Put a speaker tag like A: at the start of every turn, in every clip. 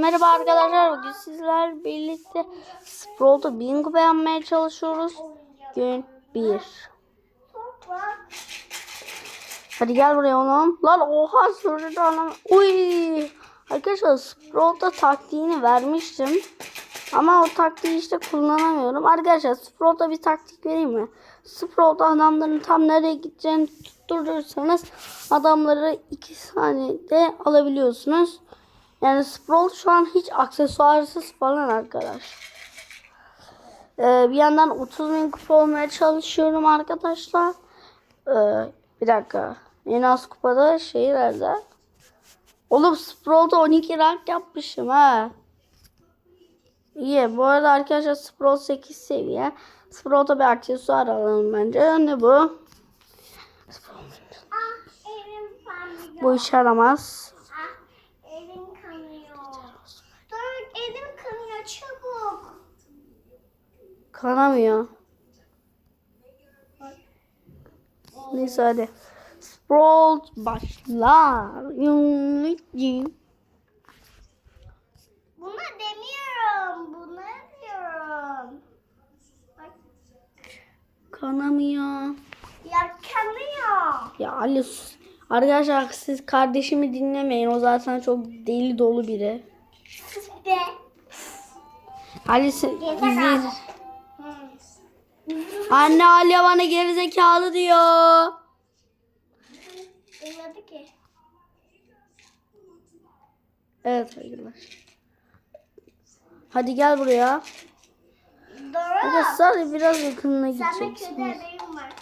A: Merhaba arkadaşlar. Bugün sizler birlikte Sprout'u bingo beğenmeye çalışıyoruz. Gün 1. Hadi gel buraya oğlum. Lan oha sürücü anam. Uy. Arkadaşlar Sprout'a taktiğini vermiştim. Ama o taktiği işte kullanamıyorum. Arkadaşlar Sprout'a bir taktik vereyim mi? Sprout'ta adamların tam nereye gideceğini tutturursanız adamları 2 saniyede alabiliyorsunuz. Yani Sprout şu an hiç aksesuarsız falan arkadaş. Ee, bir yandan 30 bin kupa olmaya çalışıyorum arkadaşlar. Ee, bir dakika. En az kupada şey nerede? Oğlum Sprout'a 12 rank yapmışım ha. İyi. Bu arada arkadaşlar Sprout 8 seviye. Sprout'a bir aksesuar alalım bence. Ne bu?
B: Ah.
A: Bu işe yaramaz. Kanamıyor. Neyse hadi. Sprout başlar. Yumruk
B: Buna demiyorum. Buna diyorum. Bak,
A: Kanamıyor.
B: ya kanıyor.
A: Ya Ali sus. Arkadaşlar siz kardeşimi dinlemeyin. O zaten çok deli dolu biri.
B: De.
A: Ali se-
B: Yeter
A: bizi...
B: abi.
A: Anne Ali bana gerizekalı diyor.
B: Duymadı ki.
A: Evet arkadaşlar. Hadi gel buraya.
B: Doğru.
A: Arkadaşlar biraz yakınına
B: Sende kötü
A: gideceksiniz.
B: bebeğim var.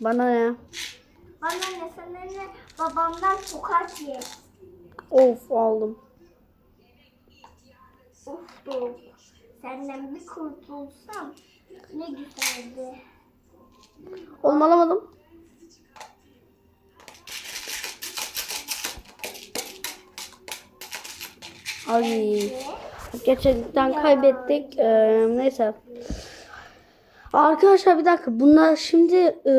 A: Bana ne?
B: Bana ne sana ne babamdan tokat ye.
A: Of aldım.
B: Of doğru. Senden bir kurtulsam ne güzeldi.
A: Oğlum alamadım. Ay. Gerçekten kaybettik. Ee, neyse. Arkadaşlar bir dakika. Bunlar şimdi e,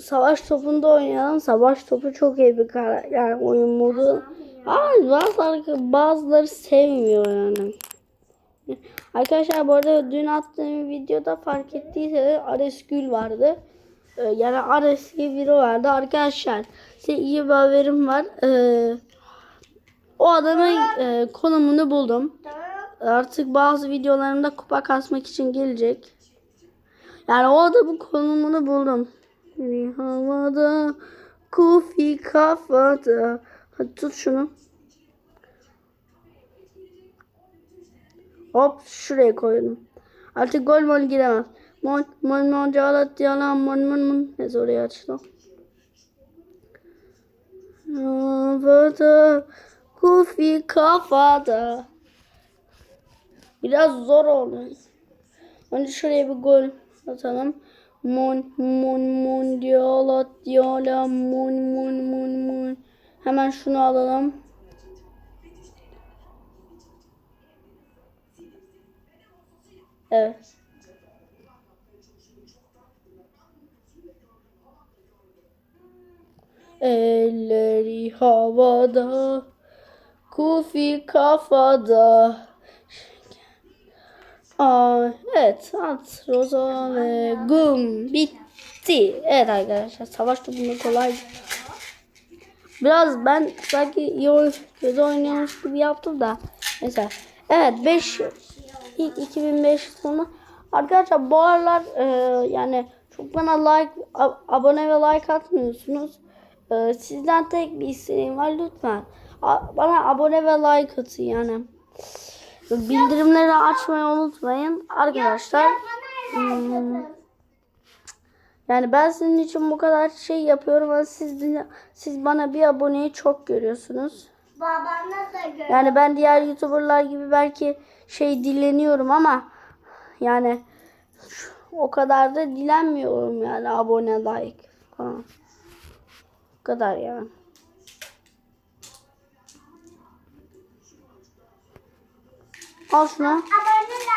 A: savaş topunda oynayalım. Savaş topu çok iyi bir kara yani oyun modu. Ama bazıları, bazıları sevmiyor yani. Arkadaşlar bu arada dün attığım videoda fark ettiyseniz Ares Gül vardı. Ee, yani Ares diye biri vardı. Arkadaşlar size iyi bir haberim var. Ee, o adamın e, konumunu buldum. Artık bazı videolarımda kupa kasmak için gelecek. Yani o adamın konumunu buldum. Havada kufi kafada. Hadi tut şunu. Hop şuraya koydum. Artık gol mol giremez. Mon mon mon calat yalan mon mon mon. Neyse oraya açtım. Havada kufi kafada. Biraz zor oldu. Önce şuraya bir gol atalım. Mon mon mon diyalat diyala mon mon mon mon. Hemen şunu alalım. Evet. Elleri havada, kufi kafada. Aa, evet at roza ve gum bitti. Evet arkadaşlar savaş topunda kolay. Biraz ben sanki iyi kötü oynuyormuş gibi yaptım da. Neyse. Evet 5 ilk 2005 sonu. Arkadaşlar bu aralar e, yani çok bana like ab- abone ve like atmıyorsunuz. E, sizden tek bir isteğim var lütfen. A- bana abone ve like atın yani. Bildirimleri açmayı unutmayın arkadaşlar. Hmm, yani ben sizin için bu kadar şey yapıyorum ama siz siz bana bir aboneyi çok görüyorsunuz.
B: Babamla da gör.
A: Yani ben diğer YouTuber'lar gibi belki şey dileniyorum ama yani o kadar da dilenmiyorum yani abone like falan. O kadar yani. Al şunu.
B: Abone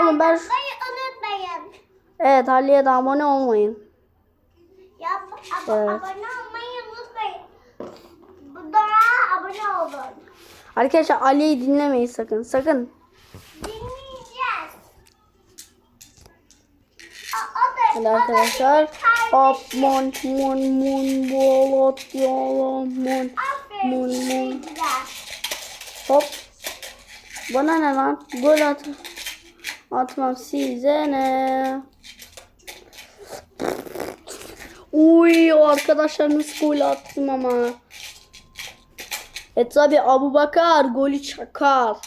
A: Oğlum ben
B: unutmayın.
A: evet Ali'ye de abone olmayın.
B: Ya ab-
A: Evet.
B: abone olmayı unutmayın. Bu da abone olun.
A: Arkadaşlar Ali'yi dinlemeyin sakın. Sakın.
B: Dinleyeceğiz. O, o da,
A: arkadaşlar.
B: kardeşim.
A: mon mon mon bolot yolum mon mon mon. Hop. Bana ne lan? Gol at. Atmam size ne? Uy arkadaşlar nasıl gol attım ama. E tabi Abu Bakar golü çakar.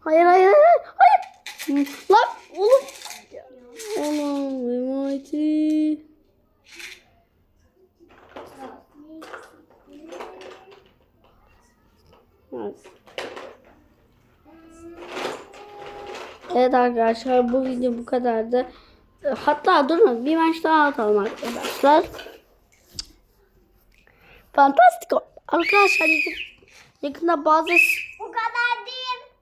A: Hayır hayır hayır hayır. Lan oğlum. Oğlum. Evet. Evet arkadaşlar bu video bu kadardı. Hatta durun bir maç daha atalım arkadaşlar. Fantastik. Arkadaşlar yakın, yakında bazı
B: Bu kadar değil.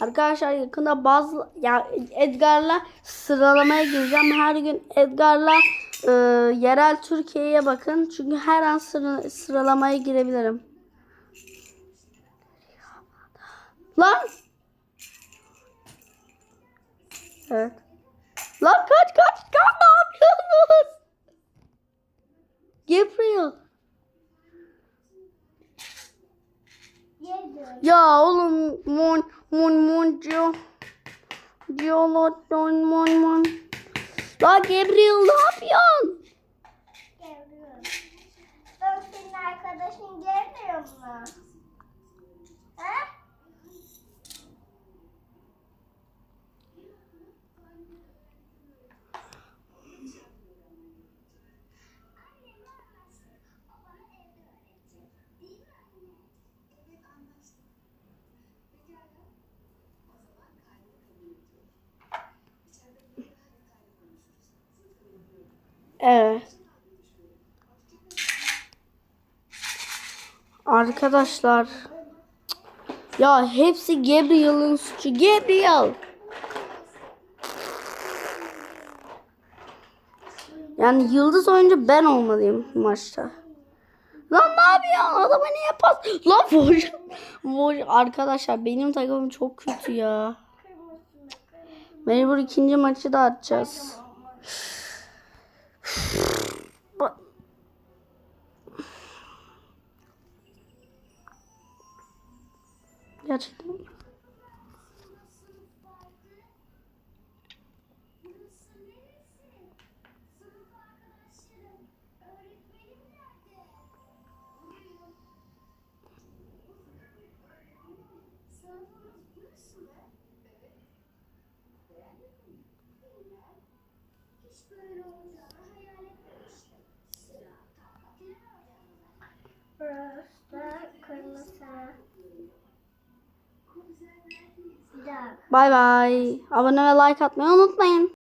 A: arkadaşlar yakında bazı ya Edgar'la sıralamaya gireceğim. Her gün Edgar'la e, yerel Türkiye'ye bakın. Çünkü her an sıra, sıralamaya girebilirim. Lan! Evet. Oğlum mon mon mon cio. Diyorlar mon mon mon. La Gabriel ne yapıyorsun?
B: Geliyorum. Ben senin arkadaşın gelmiyor mu?
A: Evet. Arkadaşlar. Ya hepsi Gabriel'ın suçu. Gabriel. Yani yıldız oyuncu ben olmalıyım maçta. Lan ne yapıyorsun? Adama niye pas? Lan boş. boş. Arkadaşlar benim takımım çok kötü ya. Mecbur ikinci maçı da atacağız. Gerçekten. mi?
B: Burası da kırmızı. Bir daha.
A: Bay bay. Abone ve like atmayı unutmayın.